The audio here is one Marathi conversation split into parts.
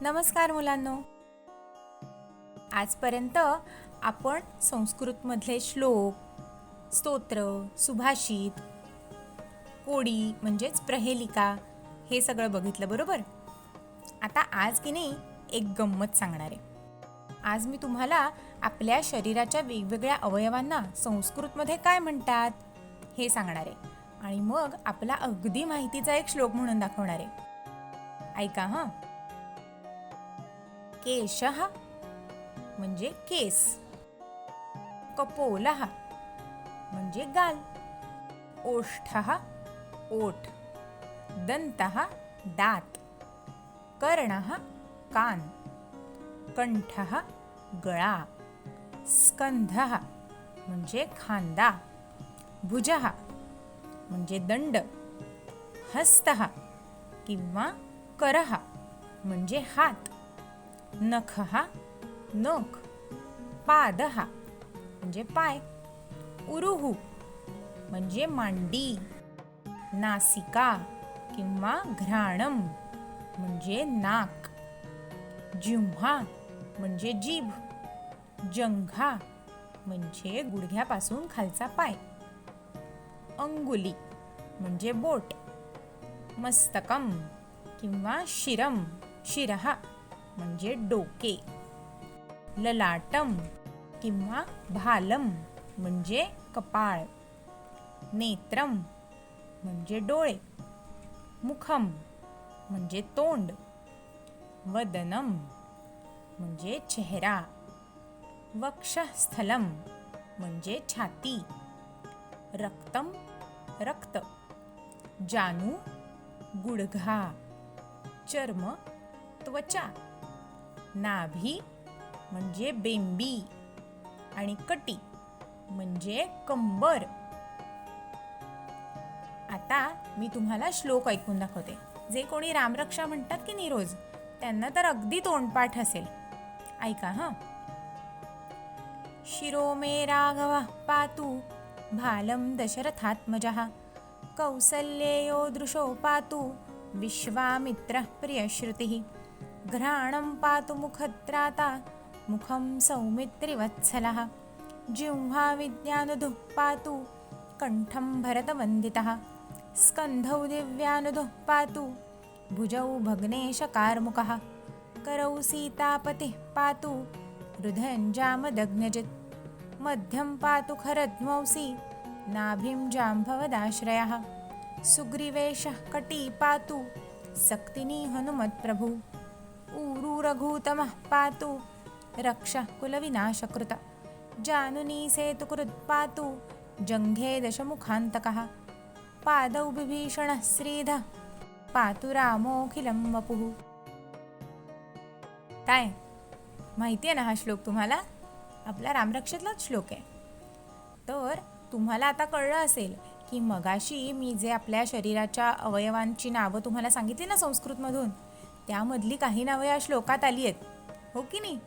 नमस्कार मुलांनो. आजपर्यंत आपण संस्कृतमधले श्लोक स्तोत्र सुभाषित कोडी म्हणजेच प्रहेलिका हे सगळं बघितलं बरोबर? आता आज की नाही एक गंमत सांगणार आहे. आज मी तुम्हाला आपल्या शरीराच्या वेगवेगळ्या अवयवांना संस्कृतमध्ये काय म्हणतात हे सांगणार आहे. आणि मग आपला अगदी माहितीचा एक श्लोक म्हणून दाखवणार आहे. ऐका हां. केश म्हणजे केस. कपोल म्हणजे गाल. ओष्ठ ओठ. दंत दात. कर्ण कान. कंठ गळा. स्कंध म्हणजे खांदा. भुज म्हणजे दंड. हस्त किंवा करह म्हणजे हात. नख हा नख पाद म्हणजे पाय. उरुहू म्हणजे मांडी. नासिका किंवा घ्राणम म्हणजे नाक. जिव्हा म्हणजे जीभ. जंघा म्हणजे गुडघ्यापासून खालचा पाय. अंगुली म्हणजे बोट. मस्तकम किंवा शिरम शिरहा म्हणजे डोके. ललाटम किंवा भालम म्हणजे कपाळ. नेत्रम म्हणजे डोळे. मुखम म्हणजे तोंड. वदनम म्हणजे चेहरा. वक्षस्थलम म्हणजे छाती. रक्तम रक्त. जानू गुडघा. चर्म त्वचा. नाभी म्हणजे बेंबी आणि कटी म्हणजे कंबर. आता मी तुम्हाला श्लोक ऐकून दाखवते. जे कोणी रामरक्षा म्हणतात की नाही रोज त्यांना तर अगदी तोंडपाठ असेल. ऐका हां. शिरो मे राघव पातु भालं दशरथात्मजः कौसल्येयो दृशो पातु विश्वामित्रः प्रियश्रुतिः। घ्राणं पातु मुखत्राता मुखं सौमित्रिवत्सलः। जिह्वा विद्यानुधुः पातु कण्ठं भरतवन्दितः। स्कन्धौ दिव्यानुधुः पातु भुजौ भग्नेशकार्मुकः। करौ सीतापतिः पातु हृदयञ्जामदग्नजित्। मध्यं पातु खरध्वंसी नाभिं जाम्भवदाश्रयः। सुग्रीवेशः कटी पातु सक्तिनी हनुमत्प्रभु। ऊरूरघूतमः पातु। रक्षः कुलविनाशकृत जानुनी सेतुकृत् पातु। जङ्घे दशमुखान्तकः। पादौ बिभीषणः श्रीधः। पातु रामोऽखिलं वपुः। काय माहिती आहे ना हा श्लोक तुम्हाला? आपला रामरक्षेतलाच श्लोक आहे. तर तुम्हाला आता कळलं असेल की मगाशी मी जे आपल्या शरीराच्या अवयवांची नावं तुम्हाला सांगितली ना संस्कृतमधून त्यामधली काही नावं या श्लोकात आली आहेत. हो की नाही?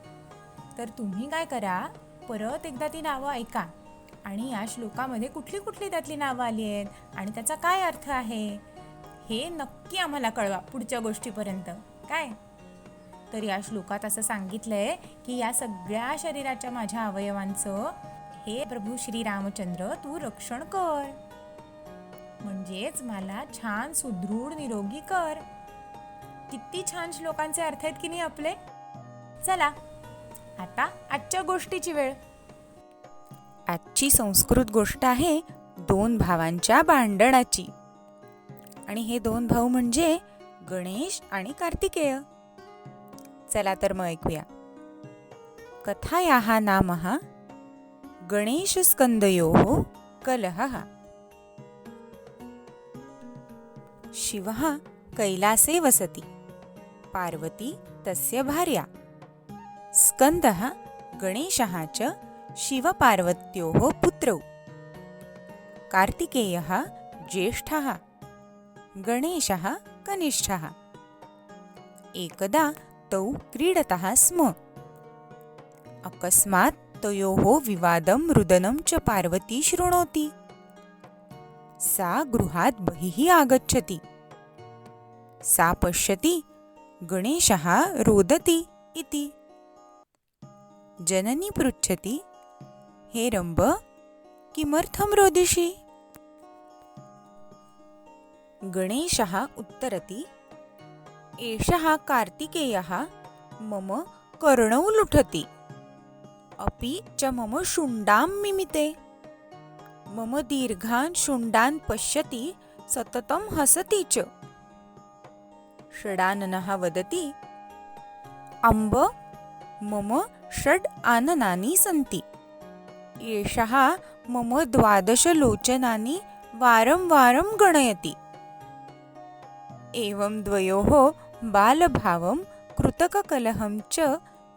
तर तुम्ही काय करा परत एकदा ती नावं ऐका. आणि या श्लोकामध्ये कुठली कुठली त्यातली नावं आली आहेत आणि त्याचा काय अर्थ आहे हे नक्की आम्हाला कळवा पुढच्या गोष्टीपर्यंत. काय? तर या श्लोकात असं सांगितलंय की या सगळ्या शरीराच्या माझ्या अवयवांचं हे प्रभू श्री रामचंद्र तू रक्षण कर. म्हणजेच मला छान सुदृढ निरोगी कर. किती छान श्लोकांचे अर्थ आहेत की नाही आपले? चला आता आजच्या गोष्टीची वेळ. आजची संस्कृत गोष्ट आहे दोन भावांच्या भांडणाची. आणि हे दोन भाऊ म्हणजे गणेश आणि कार्तिकेय. चला तर मग ऐकूया. कथायाः नामः गणेशस्कन्दयोः कलहः. शिवः कैलासे वसति. पार्वती तस्य भार्या। स्कन्दः गणेशः च शिवपार्वत्योः पुत्रौ। कार्तिकेयः ज्येष्ठः। गणेशः कनिष्ठः। एकदा तौ क्रीडतः स्म। अकस्मात् तयोः विवादं रुदनं च पार्वती शृणोति। सा गृहात् बहिः आगच्छति। सा पश्यति गणेशः रोदति इति। जननी पृच्छति हे रम्ब किमर्थं रोदिषि? गणेशः उत्तरति एषः कार्तिकेयः मम कर्णौ लुठति। अपि च मम शुण्डां मिमिते। मम दीर्घान् शुण्डान् पश्यति सततं हसति च। षडाननः वदति अम्ब मम षड् आननानि सन्ति। एषः मम द्वादशलोचनानि वारं वारं गणयति। एवं द्वयोः बालभावं कृतककलहं च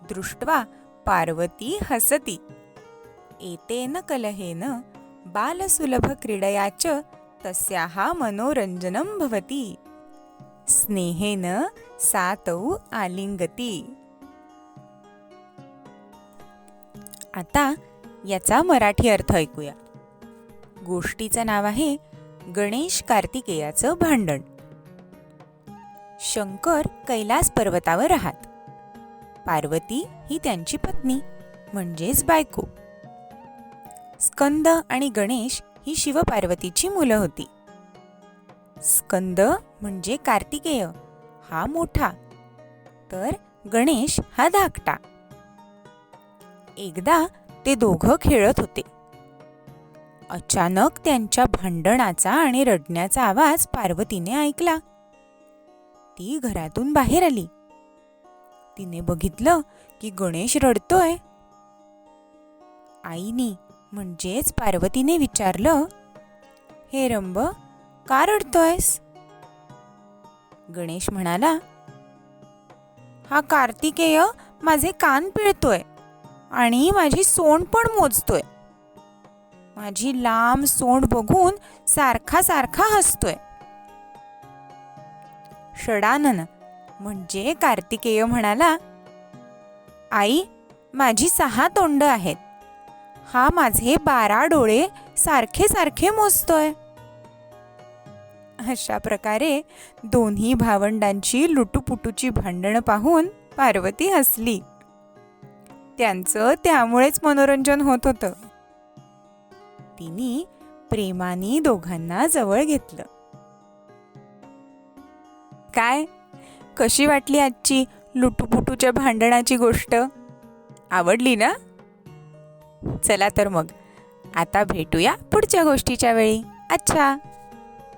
दृष्ट्वा पार्वती हसति। एतेन कलहेन बालसुलभक्रीडया च तस्याः मनोरञ्जनं भवति। स्नेहेन सा आलिंगती. आता याचा मराठी अर्थ ऐकूया. गोष्टीचं नाव आहे गणेश कार्तिकेयाचं भांडण. शंकर कैलास पर्वतावर राहत. पार्वती ही त्यांची पत्नी म्हणजेच बायको. स्कंद आणि गणेश ही शिवपार्वतीची मुलं होती. स्कंद म्हणजे कार्तिकेय. हा मोठा. तर गणेश हा धाकटा. एकदा ते दोघं खेळत होते. अचानक त्यांच्या भांडणाचा आणि रडण्याचा आवाज पार्वतीने ऐकला. ती घरातून बाहेर आली. तिने बघितलं की गणेश रडतोय. आईनी म्हणजेच पार्वतीने विचारलं हे रंब का रडतोयस? गणेश म्हणाला हा कार्तिकेय माझे कान पिळतोय आणि माझी सोंड पण मोजतोय. माझी लांब सोंड बघून सारखा सारखा हसतोय. षडानन म्हणजे? कार्तिकेय म्हणाला आई माझी सहा तोंड आहेत. हा माझे बारा डोळे सारखे सारखे मोजतोय. अशा प्रकारे दोन्ही भावंडांची लुटूपुटूची भांडणं पाहून पार्वती हसली. त्यांचं त्यामुळेच मनोरंजन होत होतं. तिने प्रेमाने दोघांना जवळ घेतलं. काय? कशी वाटली आजची लुटूपुटूच्या भांडणाची गोष्ट? आवडली ना? चला तर मग. आता भेटूया पुढच्या गोष्टीच्या वेळी. अच्छा!